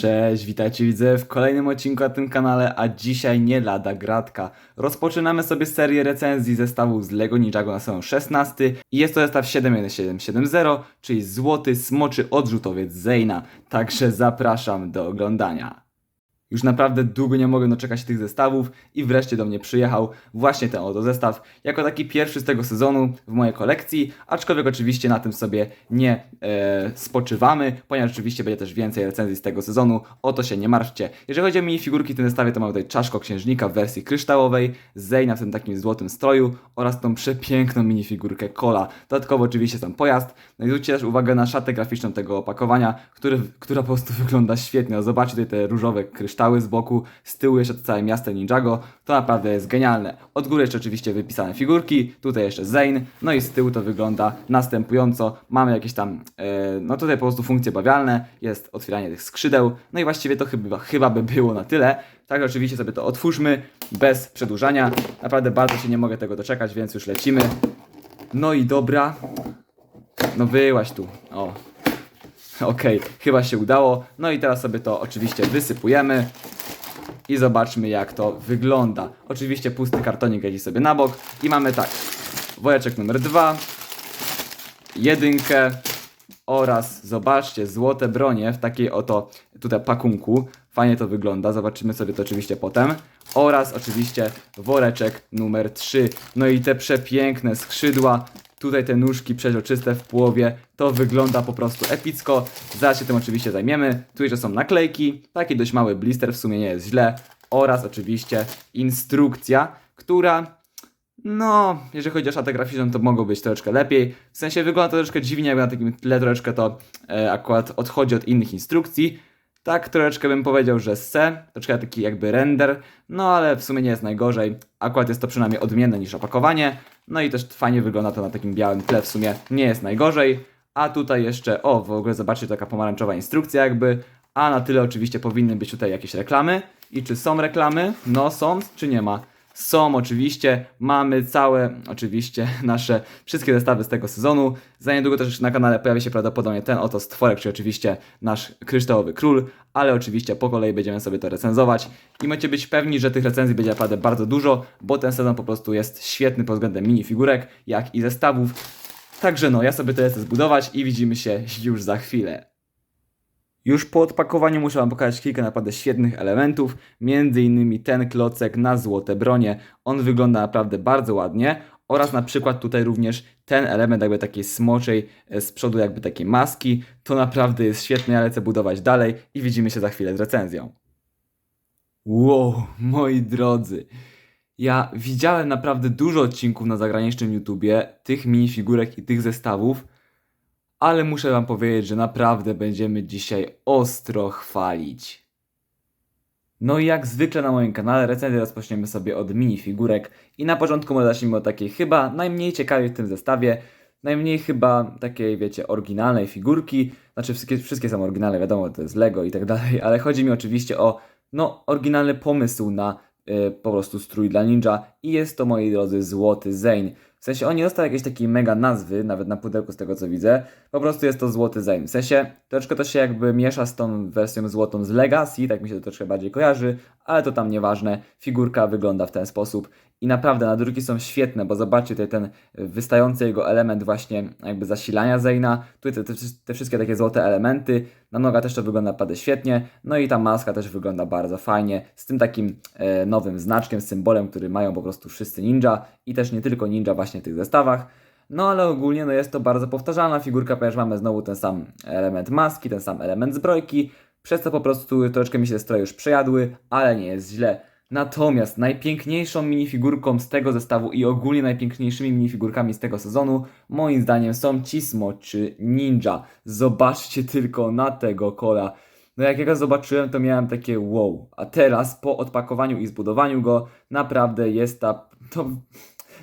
Cześć, witajcie widzę w kolejnym odcinku na tym kanale, a dzisiaj nie lada gratka. Rozpoczynamy sobie serię recenzji zestawów z LEGO Ninjago na sezon 16 i jest to zestaw 71770, czyli złoty smoczy odrzutowiec Zeyna. Także zapraszam do oglądania. Już naprawdę długo nie mogę doczekać tych zestawów i wreszcie do mnie przyjechał właśnie ten oto zestaw, jako taki pierwszy z tego sezonu w mojej kolekcji, aczkolwiek oczywiście na tym sobie nie e, spoczywamy, ponieważ oczywiście będzie też więcej recenzji z tego sezonu, o to się nie martwcie. Jeżeli chodzi o minifigurki w tym zestawie, to mamy tutaj czaszko księżnika w wersji kryształowej, Zeyna w tym takim złotym stroju oraz tą przepiękną minifigurkę Kola. Dodatkowo oczywiście sam pojazd, no i zwróćcie też uwagę na szatę graficzną tego opakowania, który, która po prostu wygląda świetnie. No, zobaczcie tutaj te różowe kryształy z boku, z tyłu jeszcze to całe miasto Ninjago. To naprawdę jest genialne. Od góry jeszcze oczywiście wypisane figurki, tutaj jeszcze Zane, no i z tyłu to wygląda następująco. Mamy jakieś tam, e, no tutaj po prostu funkcje bawialne, jest otwieranie tych skrzydeł, no i właściwie to chyba, chyba by było na tyle. Tak, oczywiście sobie to otwórzmy bez przedłużania. Naprawdę bardzo się nie mogę tego doczekać, więc już lecimy. No i dobra. No wyłaś tu. O, Okej, chyba się udało. No i teraz sobie to oczywiście wysypujemy i zobaczmy jak to wygląda. Oczywiście pusty kartonik leci sobie na bok i mamy tak. Woreczek numer dwa, jedynkę oraz zobaczcie złote bronie w takiej oto tutaj pakunku. Fajnie to wygląda, zobaczymy sobie to oczywiście potem. Oraz oczywiście woreczek numer 3. No i te przepiękne skrzydła, tutaj te nóżki przeźroczyste w połowie, to wygląda po prostu epicko. Zaraz się tym oczywiście zajmiemy. Tu jeszcze są naklejki, taki dość mały blister, w sumie nie jest źle. Oraz oczywiście instrukcja, która no, jeżeli chodzi o szatę graficzną, to mogło być troszeczkę lepiej. W sensie wygląda to troszeczkę dziwnie, jakby na takim tle troszeczkę to e, akurat odchodzi od innych instrukcji. Tak, troszeczkę bym powiedział, że se, troszeczkę taki jakby render, no ale w sumie nie jest najgorzej. Akurat jest to przynajmniej odmienne niż opakowanie. No i też fajnie wygląda to na takim białym tle, w sumie nie jest najgorzej. A tutaj jeszcze, o, w ogóle zobaczcie, taka pomarańczowa instrukcja jakby. A na tyle oczywiście powinny być tutaj jakieś reklamy. I czy są reklamy? No są, czy nie ma? Są oczywiście, mamy całe, oczywiście, nasze wszystkie zestawy z tego sezonu. Za niedługo też na kanale pojawi się prawdopodobnie ten oto stworek, czyli oczywiście nasz kryształowy król, ale oczywiście po kolei będziemy sobie to recenzować i możecie być pewni, że tych recenzji będzie naprawdę bardzo dużo, bo ten sezon po prostu jest świetny pod względem minifigurek, jak i zestawów. Także no, ja sobie to chcę zbudować i widzimy się już za chwilę. Już po odpakowaniu muszę Wam pokazać kilka naprawdę świetnych elementów, między innymi ten klocek na złote bronie. On wygląda naprawdę bardzo ładnie oraz na przykład tutaj również ten element jakby takiej smoczej e, z przodu jakby takiej maski. To naprawdę jest świetne, ja lecę budować dalej i widzimy się za chwilę z recenzją. Wow, moi drodzy. Ja widziałem naprawdę dużo odcinków na zagranicznym YouTubie, tych minifigurek i tych zestawów, ale muszę wam powiedzieć, że naprawdę będziemy dzisiaj ostro chwalić. No i jak zwykle na moim kanale recenzję rozpoczniemy sobie od minifigurek i na początku może zacznijmy od takiej chyba najmniej ciekawej w tym zestawie, najmniej chyba takiej wiecie oryginalnej figurki, znaczy wszystkie, wszystkie są oryginalne, wiadomo to jest Lego i tak dalej, ale chodzi mi oczywiście o no oryginalny pomysł na y, po prostu strój dla ninja i jest to moi drodzy złoty Zane. W sensie on nie dostał jakiejś takiej mega nazwy, nawet na pudełku z tego co widzę. Po prostu jest to złoty Zane. W sensie troszkę to się jakby miesza z tą wersją złotą z Legacy, tak mi się to troszkę bardziej kojarzy, ale to tam nieważne. Figurka wygląda w ten sposób. I naprawdę nadruki są świetne, bo zobaczcie tutaj ten wystający jego element właśnie jakby zasilania Zayna. Tutaj te, te, te wszystkie takie złote elementy. Na noga też to wygląda naprawdę świetnie. No i ta maska też wygląda bardzo fajnie. Z tym takim e, nowym znaczkiem, symbolem, który mają po prostu wszyscy ninja. I też nie tylko ninja właśnie w tych zestawach. No ale ogólnie no jest to bardzo powtarzalna figurka, ponieważ mamy znowu ten sam element maski, ten sam element zbrojki, przez co po prostu troszeczkę mi się stroje już przejadły, ale nie jest źle. Natomiast najpiękniejszą minifigurką z tego zestawu i ogólnie najpiękniejszymi minifigurkami z tego sezonu moim zdaniem są ci smoczy ninja. Zobaczcie tylko na tego kola. No jak ja go zobaczyłem to miałem takie wow. A teraz po odpakowaniu i zbudowaniu go naprawdę jest ta... To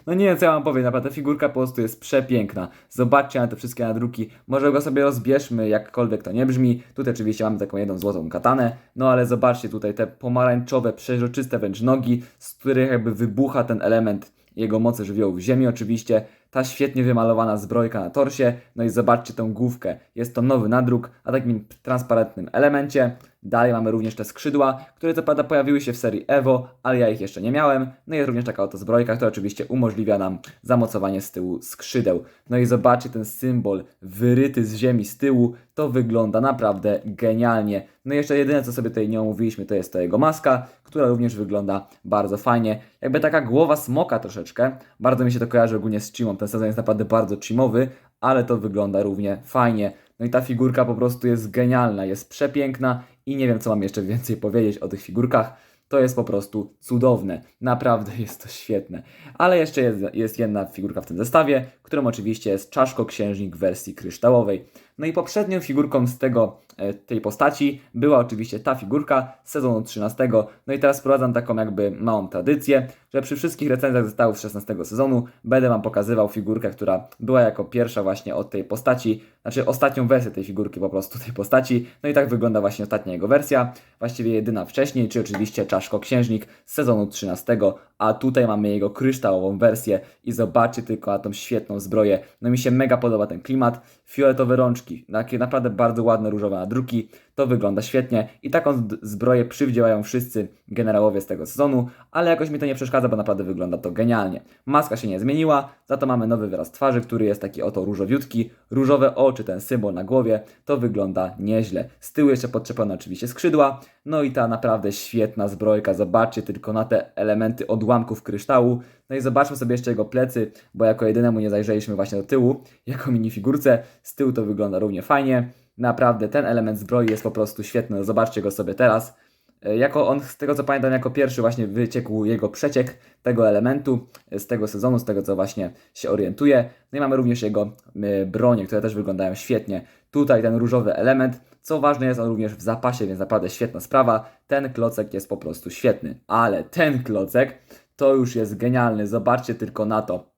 no nie wiem co ja mam powiedzieć, naprawdę figurka po prostu jest przepiękna. Zobaczcie na te wszystkie nadruki. Może go sobie rozbierzmy, jakkolwiek to nie brzmi. Tutaj oczywiście mamy taką jedną złotą katanę. No ale zobaczcie tutaj te pomarańczowe, przeźroczyste wręcz nogi, z których jakby wybucha ten element jego mocy żywiołów ziemi oczywiście. Ta świetnie wymalowana zbrojka na torsie. No i zobaczcie tą główkę. Jest to nowy nadruk, a takim transparentnym elemencie. Dalej mamy również te skrzydła, które co prawda pojawiły się w serii Evo, ale ja ich jeszcze nie miałem. No i jest również taka oto zbrojka, która oczywiście umożliwia nam zamocowanie z tyłu skrzydeł. No i zobaczcie ten symbol wyryty z ziemi z tyłu, to wygląda naprawdę genialnie. No i jeszcze jedyne co sobie tutaj nie omówiliśmy to jest to jego maska, która również wygląda bardzo fajnie. Jakby taka głowa smoka troszeczkę. Bardzo mi się to kojarzy ogólnie z Chimą. Ten sezon jest naprawdę bardzo chimowy, ale to wygląda równie fajnie. No i ta figurka po prostu jest genialna, jest przepiękna i nie wiem co mam jeszcze więcej powiedzieć o tych figurkach. To jest po prostu cudowne. Naprawdę jest to świetne. Ale jeszcze jest, jest jedna figurka w tym zestawie, którą oczywiście jest czaszko księżnik w wersji kryształowej. No i poprzednią figurką z tego, tej postaci była oczywiście ta figurka z sezonu 13. No i teraz wprowadzam taką jakby małą tradycję, że przy wszystkich recenzjach zestawów z 16 sezonu będę Wam pokazywał figurkę, która była jako pierwsza właśnie od tej postaci, znaczy ostatnią wersję tej figurki po prostu, tej postaci. No i tak wygląda właśnie ostatnia jego wersja, właściwie jedyna wcześniej, czy oczywiście Czaszko Księżnik z sezonu 13, a tutaj mamy jego kryształową wersję i zobaczcie tylko na tą świetną zbroję. No mi się mega podoba ten klimat, fioletowe rączki, takie naprawdę bardzo ładne różowe nadruki, to wygląda świetnie i taką zbroję przywdziełają wszyscy generałowie z tego sezonu, ale jakoś mi to nie przeszkadza, bo naprawdę wygląda to genialnie. Maska się nie zmieniła, za to mamy nowy wyraz twarzy, który jest taki oto różowiutki, różowe oczy, ten symbol na głowie, to wygląda nieźle. Z tyłu jeszcze podczepione oczywiście skrzydła, no i ta naprawdę świetna zbrojka, zobaczcie tylko na te elementy odłamków kryształu, no i zobaczmy sobie jeszcze jego plecy, bo jako jedynemu nie zajrzeliśmy właśnie do tyłu, jako minifigurce, z tyłu to wygląda równie fajnie, Naprawdę ten element zbroi jest po prostu świetny. Zobaczcie go sobie teraz. E, Jako on, z tego co pamiętam, jako pierwszy właśnie wyciekł jego przeciek tego elementu e, z tego sezonu, z tego co właśnie się orientuje. No i mamy również jego e, bronie, które też wyglądają świetnie. Tutaj ten różowy element. Co ważne jest on również w zapasie, więc naprawdę świetna sprawa. Ten klocek jest po prostu świetny. Ale ten klocek to już jest genialny. Zobaczcie tylko na to.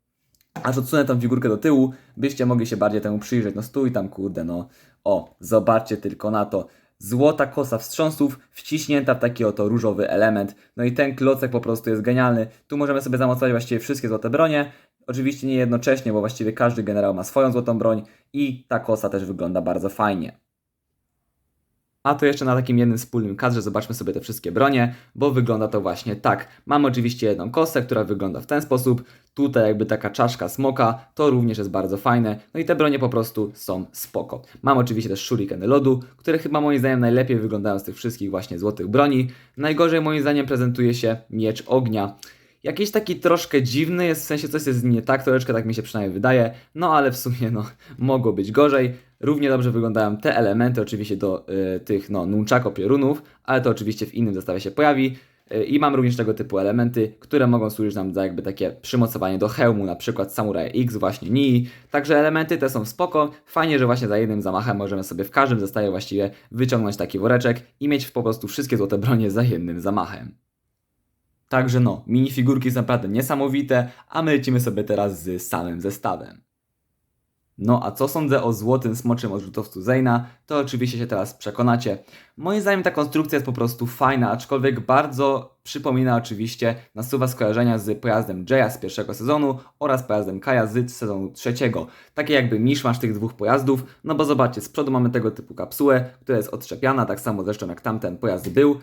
Aż odsunę tą figurkę do tyłu, byście mogli się bardziej temu przyjrzeć. No stój tam, kurde, no. O, zobaczcie tylko na to. Złota kosa wstrząsów wciśnięta w taki oto różowy element. No i ten klocek po prostu jest genialny. Tu możemy sobie zamocować właściwie wszystkie złote bronie. Oczywiście nie jednocześnie, bo właściwie każdy generał ma swoją złotą broń i ta kosa też wygląda bardzo fajnie. A to jeszcze na takim jednym wspólnym kadrze zobaczmy sobie te wszystkie bronie, bo wygląda to właśnie tak. Mamy oczywiście jedną kosę, która wygląda w ten sposób. Tutaj jakby taka czaszka smoka, to również jest bardzo fajne. No i te bronie po prostu są spoko. Mam oczywiście też shurikeny lodu, które chyba moim zdaniem najlepiej wyglądają z tych wszystkich właśnie złotych broni. Najgorzej moim zdaniem prezentuje się miecz ognia. Jakiś taki troszkę dziwny jest, w sensie coś jest nie tak, troszeczkę tak mi się przynajmniej wydaje, no ale w sumie no mogło być gorzej. Równie dobrze wyglądają te elementy oczywiście do y, tych no nunchako piorunów, ale to oczywiście w innym zestawie się pojawi. Y, I mam również tego typu elementy, które mogą służyć nam za jakby takie przymocowanie do hełmu, na przykład Samurai X, właśnie Nii. Także elementy te są spoko. Fajnie, że właśnie za jednym zamachem możemy sobie w każdym zestawie właściwie wyciągnąć taki woreczek i mieć po prostu wszystkie złote bronie za jednym zamachem. Także no, minifigurki są naprawdę niesamowite, a my lecimy sobie teraz z samym zestawem. No a co sądzę o złotym smoczym odrzutowcu Zeyna, to oczywiście się teraz przekonacie. Moim zdaniem ta konstrukcja jest po prostu fajna, aczkolwiek bardzo przypomina oczywiście, nasuwa skojarzenia z pojazdem Jaya z pierwszego sezonu oraz pojazdem Kaja z sezonu trzeciego. Takie jakby miszmasz tych dwóch pojazdów, no bo zobaczcie, z przodu mamy tego typu kapsułę, która jest odczepiana, tak samo zresztą jak tamten pojazd był,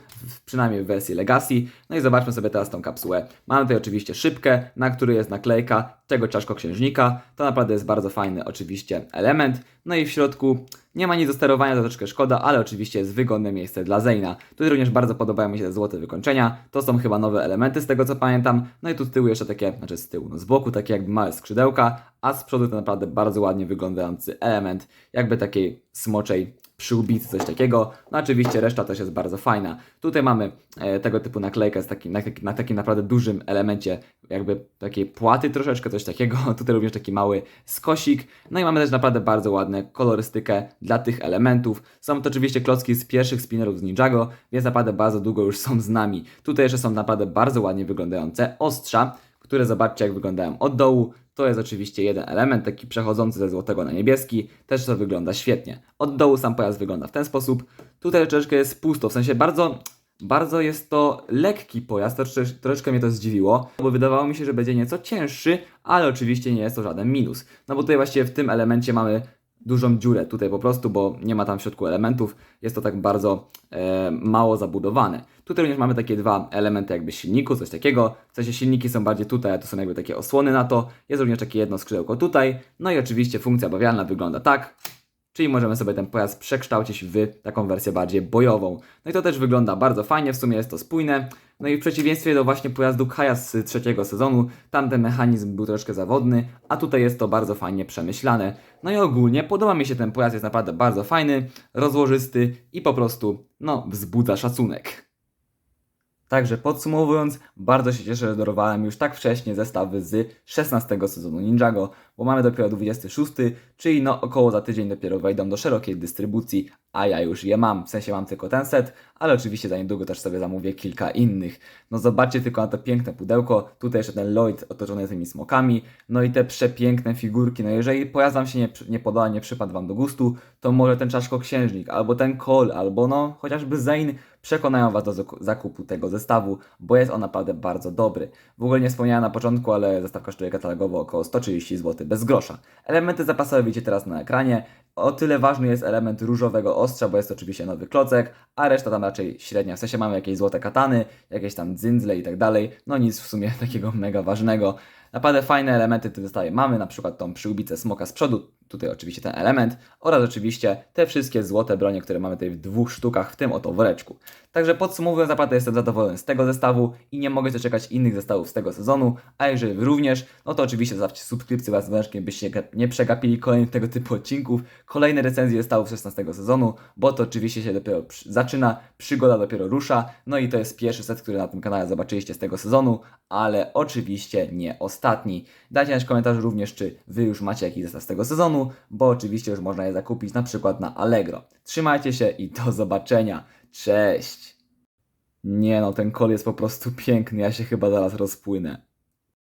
przynajmniej w wersji Legacy. No i zobaczmy sobie teraz tą kapsułę. Mamy tutaj oczywiście szybkę, na której jest naklejka tego czaszko księżnika. To naprawdę jest bardzo fajny oczywiście element. No i w środku nie ma nic do sterowania, to troszeczkę szkoda, ale oczywiście jest wygodne miejsce dla Zeyna. Tutaj również bardzo podobają mi się te złote wykończenia. To są chyba nowe elementy z tego co pamiętam. No i tu z tyłu jeszcze takie, znaczy z tyłu, no z boku takie jakby małe skrzydełka, a z przodu to naprawdę bardzo ładnie wyglądający element, jakby takiej smoczej przyłbicy, coś takiego. No oczywiście reszta też jest bardzo fajna. Tutaj mamy e, tego typu naklejkę z takim, na, na takim naprawdę dużym elemencie, jakby takiej płaty troszeczkę, coś takiego. Tutaj również taki mały skosik. No i mamy też naprawdę bardzo ładną kolorystykę dla tych elementów. Są to oczywiście klocki z pierwszych spinnerów z Ninjago, więc naprawdę bardzo długo już są z nami. Tutaj jeszcze są naprawdę bardzo ładnie wyglądające ostrza, które zobaczcie jak wyglądają od dołu. To jest oczywiście jeden element, taki przechodzący ze złotego na niebieski. Też to wygląda świetnie. Od dołu sam pojazd wygląda w ten sposób. Tutaj troszeczkę jest pusto, w sensie bardzo, bardzo jest to lekki pojazd. Troszeczkę, troszeczkę mnie to zdziwiło, bo wydawało mi się, że będzie nieco cięższy, ale oczywiście nie jest to żaden minus. No bo tutaj właściwie w tym elemencie mamy dużą dziurę tutaj po prostu, bo nie ma tam w środku elementów, jest to tak bardzo e, mało zabudowane. Tutaj również mamy takie dwa elementy jakby silniku, coś takiego, w sensie silniki są bardziej tutaj, a to są jakby takie osłony na to, jest również takie jedno skrzydełko tutaj, no i oczywiście funkcja bawialna wygląda tak, Czyli możemy sobie ten pojazd przekształcić w taką wersję bardziej bojową. No i to też wygląda bardzo fajnie, w sumie jest to spójne. No i w przeciwieństwie do właśnie pojazdu Kaja z trzeciego sezonu, tam ten mechanizm był troszkę zawodny, a tutaj jest to bardzo fajnie przemyślane. No i ogólnie podoba mi się ten pojazd, jest naprawdę bardzo fajny, rozłożysty i po prostu, no, wzbudza szacunek. Także podsumowując, bardzo się cieszę, że dorwałem już tak wcześnie zestawy z 16 sezonu Ninjago, bo mamy dopiero 26, czyli no około za tydzień dopiero wejdą do szerokiej dystrybucji, a ja już je mam, w sensie mam tylko ten set, ale oczywiście za niedługo też sobie zamówię kilka innych. No zobaczcie tylko na to piękne pudełko, tutaj jeszcze ten Lloyd otoczony tymi smokami, no i te przepiękne figurki, no jeżeli pojazd Wam się nie, nie podoba, nie przypadł Wam do gustu, to może ten czaszko-księżnik, albo ten Kol, albo no chociażby Zain przekonają Was do zaku- zakupu tego zestawu, bo jest on naprawdę bardzo dobry. W ogóle nie wspomniałem na początku, ale zestaw kosztuje katalogowo około 130 zł bez grosza. Elementy zapasowe widzicie teraz na ekranie. O tyle ważny jest element różowego ostrza, bo jest to oczywiście nowy klocek, a reszta tam raczej średnia. W sensie mamy jakieś złote katany, jakieś tam dzyndzle i tak dalej. No nic w sumie takiego mega ważnego. Naprawdę fajne elementy tu zostaje. Mamy na przykład tą przyłbicę smoka z przodu, tutaj oczywiście ten element oraz oczywiście te wszystkie złote bronie, które mamy tutaj w dwóch sztukach, w tym oto woreczku. Także podsumowując, naprawdę jestem zadowolony z tego zestawu i nie mogę doczekać innych zestawów z tego sezonu, a jeżeli również, no to oczywiście zostawcie subskrypcję wraz z dzwoneczkiem, byście nie przegapili kolejnych tego typu odcinków, kolejne recenzje zestawów 16 sezonu, bo to oczywiście się dopiero zaczyna, przygoda dopiero rusza, no i to jest pierwszy set, który na tym kanale zobaczyliście z tego sezonu, ale oczywiście nie ostatni. Dajcie znać w komentarzu również, czy wy już macie jakiś zestaw z tego sezonu, bo oczywiście już można je zakupić na przykład na Allegro. Trzymajcie się i do zobaczenia. Cześć! Nie no, ten kol jest po prostu piękny, ja się chyba zaraz rozpłynę.